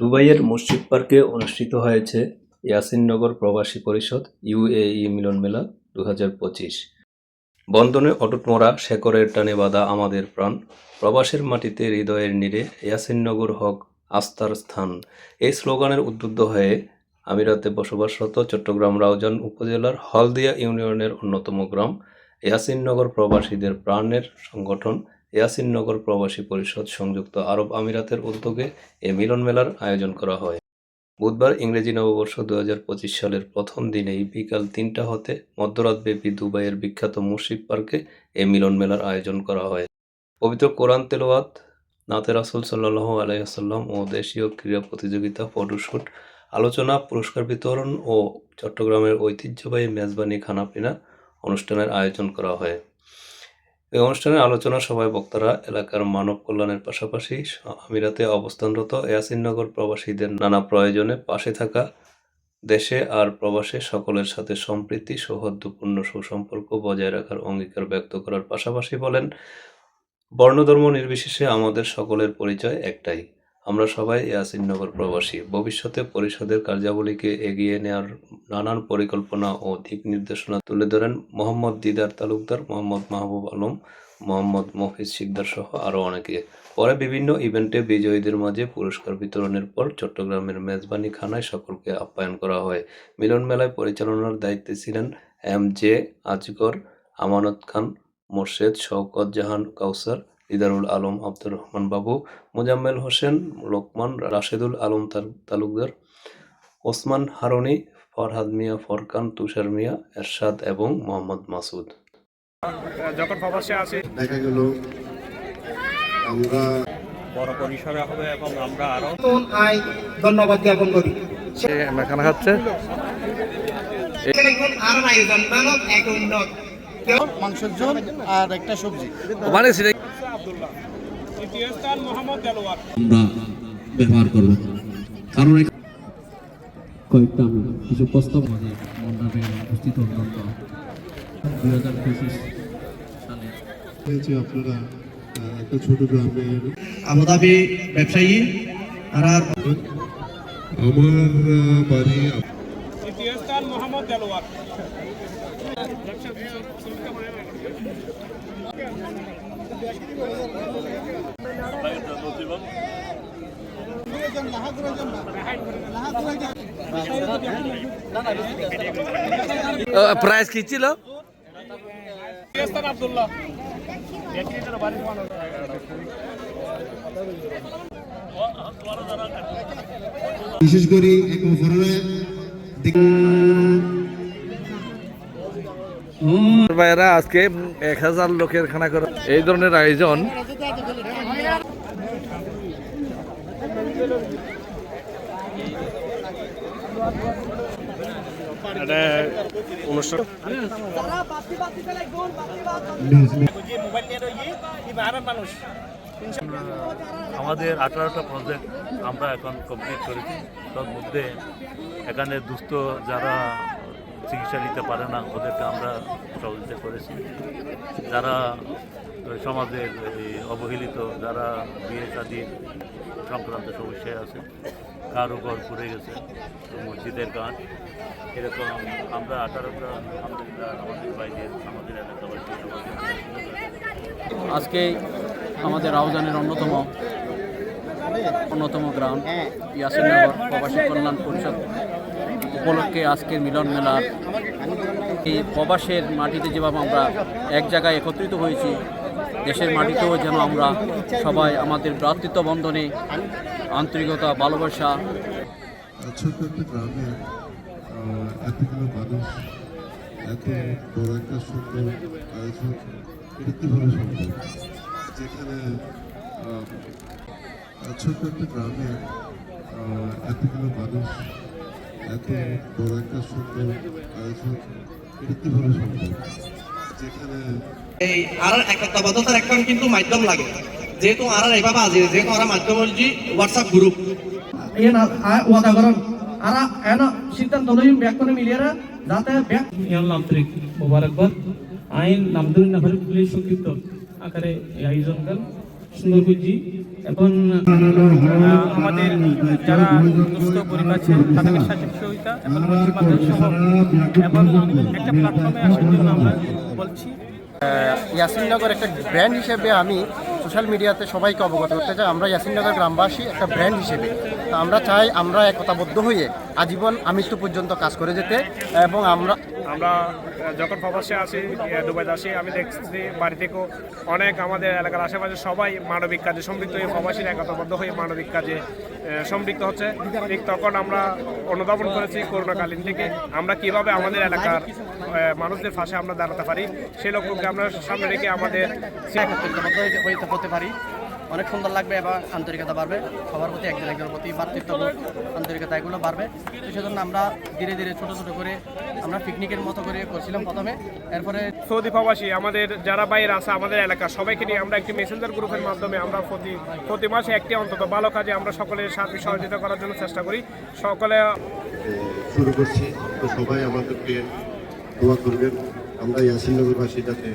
দুবাইয়ের মসজিদ পার্কে অনুষ্ঠিত হয়েছে ইয়াসিননগর প্রবাসী পরিষদ ইউএই মিলন মেলা দু বন্ধনে অটুট মোড়া শেকরের টানে বাঁধা আমাদের প্রাণ, প্রবাসের মাটিতে হৃদয়ের নীড়ে ইয়াসিননগর হক আস্থার স্থান। এই স্লোগানের উদ্বুদ্ধ হয়ে আমিরাতে বসবাসরত চট্টগ্রাম রাউজান উপজেলার হলদিয়া ইউনিয়নের অন্যতম গ্রাম ইয়াসিননগর প্রবাসীদের প্রাণের সংগঠন ইয়াসিননগর প্রবাসী পরিষদ সংযুক্ত আরব আমিরাতের উদ্যোগে এ মিলন মেলার আয়োজন করা হয়। বুধবার ইংরেজি নববর্ষ দু হাজার পঁচিশ সালের প্রথম দিনেই বিকাল তিনটা হতে মধ্যরাতব্যাপী দুবাইয়ের বিখ্যাত মুশরিক পার্কে এ মিলন মেলার আয়োজন করা হয়। পবিত্র কোরআন তেলোয়াত নাতে রাসুল সাল্লাহ আলাইসাল্লাম ও দেশীয় ক্রীড়া প্রতিযোগিতা ফটোশ্যুট আলোচনা, পুরস্কার বিতরণ ও চট্টগ্রামের ঐতিহ্যবাহী মেজবানি, খানাপিনা অনুষ্ঠানের আয়োজন করা হয়। এই অনুষ্ঠানে আলোচনা সভায় বক্তারা এলাকার মানব কল্যাণের পাশাপাশি আমিরাতে অবস্থানরত ইয়াসিননগর প্রবাসীদের নানা প্রয়োজনে পাশে থাকা দেশে আর প্রবাসে সকলের সাথে সম্প্রীতি, সৌহার্দ্যপূর্ণ সুসম্পর্ক বজায় রাখার অঙ্গীকার ব্যক্ত করার পাশাপাশি বলেন, বর্ণধর্ম নির্বিশেষে আমাদের সকলের পরিচয় একটাই। আমরা সবাই ইয়াসিননগর প্রবাসী। ভবিষ্যতে পরিষদের কার্যাবলীকে এগিয়ে নেওয়ার নানান পরিকল্পনা ও দিক নির্দেশনা তুলে ধরেন মোহাম্মদ দিদার তালুকদার মোহাম্মদ মাহবুব আলম, মোহাম্মদ মফিজ শিকদার সহ আরও অনেকে। পরে বিভিন্ন ইভেন্টে বিজয়ীদের মাঝে পুরস্কার বিতরণের পর চট্টগ্রামের মেজবানি খানায় সকলকে আপ্যায়ন করা হয়। মিলন মেলায় পরিচালনার দায়িত্বে ছিলেন এম জে আজগর, আমানত খান, মোর্শেদ শওকত জাহান কাউসার দিদারুল আলম আব্দুর রহমান বাবু মোজাম্মেল হোসেন লোকমান রাশেদুল আলম তাল- তালুকদার ওসমান হারুনি ফরহাদ মিয়া ফরকান তুষার মিয়া এরশাদ এবং মোহাম্মদ মাসুদ। যখন প্রবাসে আসি দেখা গেল আমরা বড় পরিসরে হবে এবং আমরা আরও নতুন আই ধন্যবাদ জ্ঞাপন করি। মেখানা এক উন্নত। মাংসের ঝোল আর একটা সবজি। মানে আমরা ব্যবহার করব। কারণ কয়েকটা কিছু প্রস্তাব মন্ডপে উপস্থিত অত্যন্ত। দুই হাজার পঁচিশ সালে। হয়েছে আপনারা একটা ছোট গ্রামের আবুধাবি ব্যবসায়ী আর আমার বাড়ি প্রাইস কি ছিল? বিশেষ করে এক অপরাধ ভাইয়েরা আজকে এক হাজার লোকের খানা করে এই ধরনের আয়োজন। আমাদের আঠারোটা প্রজেক্ট আমরা এখন কমপ্লিট করেছি। তার মধ্যে এখানে দুস্থ যারা চিকিৎসা নিতে পারে না ওদেরকে আমরা সহযোগিতা করেছি। যারা সমাজের এই অবহেলিত যারা বিয়ে শাদির সংক্রান্ত সমস্যায় আছে কারও ঘর পড়ে গেছে মসজিদের গান এরকম আমরা আঠারোটা আলহামদুলিল্লাহ আমাদের বাইরে আমাদের এলাকাবাসী আজকে আমাদের রাউজানের অন্যতম অন্যতম গ্রাম ইয়াসিননগর প্রবাসী কল্যাণ পরিষদ। উপলক্ষে আজকের মিলন মেলার এই প্রবাসের মাটিতে যেভাবে আমরা এক জায়গায় একত্রিত হয়েছি, দেশের মাটিতেও যেন আমরা সবাই আমাদের ভ্রাতৃত্ব বন্ধনে আন্তরিকতা, ভালোবাসা ছোট্ট যেখানে ছোট্ট একটা গ্রামে এতগুলো মানুষ এত বড় একটা সুন্দর আয়োজন কীভাবে সম্ভব যেখানে এই আর একতাবদ্ধতার একটা কিন্তু মাধ্যম লাগে। যেহেতু আর এইভাবে আছে যেহেতু আর মাধ্যম হচ্ছে হোয়াটসঅ্যাপ গ্রুপ করেন আর এন সিদ্ধান্ত লই ব্যাক করে মিলিয়ে যাতে ব্যাক আন্তরিক মোবারকবাদ। আইন নামদুল নাফার পুলিশ সংক্ষিপ্ত আকারে এই আয়োজনকাল সুন্দর করছি এখন আমাদের যারা দুস্থ তাদের সাহায্য সহযোগিতা এখন এবং একটা প্ল্যাটফর্মে আসার জন্য আমরা বলছি ইয়াসিননগর একটা ব্র্যান্ড হিসেবে আমি সোশ্যাল মিডিয়াতে সবাইকে অবগত করতে চাই। আমরা ইয়াসিননগর গ্রামবাসী একটা ব্র্যান্ড হিসেবে তো আমরা চাই আমরা একতাবদ্ধ হয়ে আজীবন আমৃত্যু পর্যন্ত কাজ করে যেতে এবং আমরা আমরা যখন প্রবাসে আসি আহ, দুবাইতে আসি আমি দেখছি বাড়ি থেকেও অনেক আমাদের এলাকার আশেপাশে সবাই মানবিক কাজে সম্পৃক্ত হয়ে প্রবাসীর একতাবদ্ধ হয়ে মানবিক কাজে সম্পৃক্ত হচ্ছে। ঠিক তখন আমরা অনুধাবন করেছি করোনাকালীন থেকে। আমরা কীভাবে আমাদের এলাকার মানুষদের পাশে আমরা দাঁড়াতে পারি সেই লক্ষ্যকে আমরা সামনে রেখে আমাদের একত্রিতবদ্ধ হইতে- হইতে হতে পারি। অনেক সুন্দর লাগবে এবং আন্তরিকতা বাড়বে। সবার প্রতি একজন একজনের প্রতি ভ্রাতৃত্ববোধ আন্তরিকতা এগুলো বাড়বে। তো সেজন্য আমরা ধীরে ধীরে ছোট ছোট করে আমরা পিকনিকের মতো করে করছিলাম প্রথমে। এরপরে সৌদি প্রবাসী আমাদের যারা বাইরে আছে আমাদের এলাকা সবাইকে নিয়ে আমরা একটি মেসেঞ্জার গ্রুপের মাধ্যমে আমরা প্রতি প্রতি মাসে একটি অন্তত ভালো কাজে আমরা সকলের সাথে সহযোগিতা করার জন্য চেষ্টা করি। সকলে শুরু করছি। তো সবাই আমাদেরকে দোয়া করবেন। আমরা ইয়াসিনগরবাসী যাতে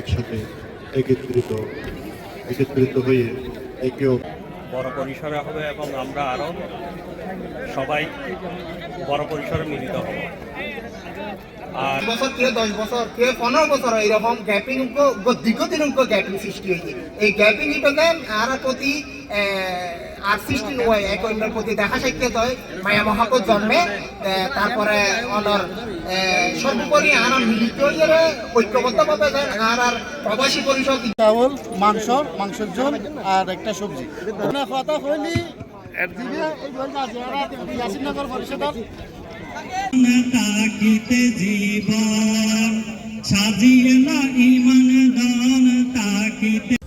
একসাথে একত্রিত একত্রিত হয়ে একে বড় পরিসরে হবে এবং আমরা আরও সবাই বড় পরিসরে মিলিত হব। আর বছর কে দশ বছর কে পনেরো বছর এরকম গ্যাপিং দীর্ঘদিন গ্যাপিং সৃষ্টি হয়েছে। এই গ্যাপিং ইটাকে আর প্রতি আর সৃষ্টি নয় এক অন্যের প্রতি দেখা সাক্ষাৎ হয়। মায়া মহাপুর জন্মে তারপরে অনর সর্বোপরি আর মিলিত হয়ে ঐক্যবদ্ধভাবে আর আর প্রবাসী পরিষদ চাউল মাংস মাংসের ঝোল আর একটা সবজি। কথা হইলি তাকিতে জীবন সাজিয়ে না ইমান দান তাকিতে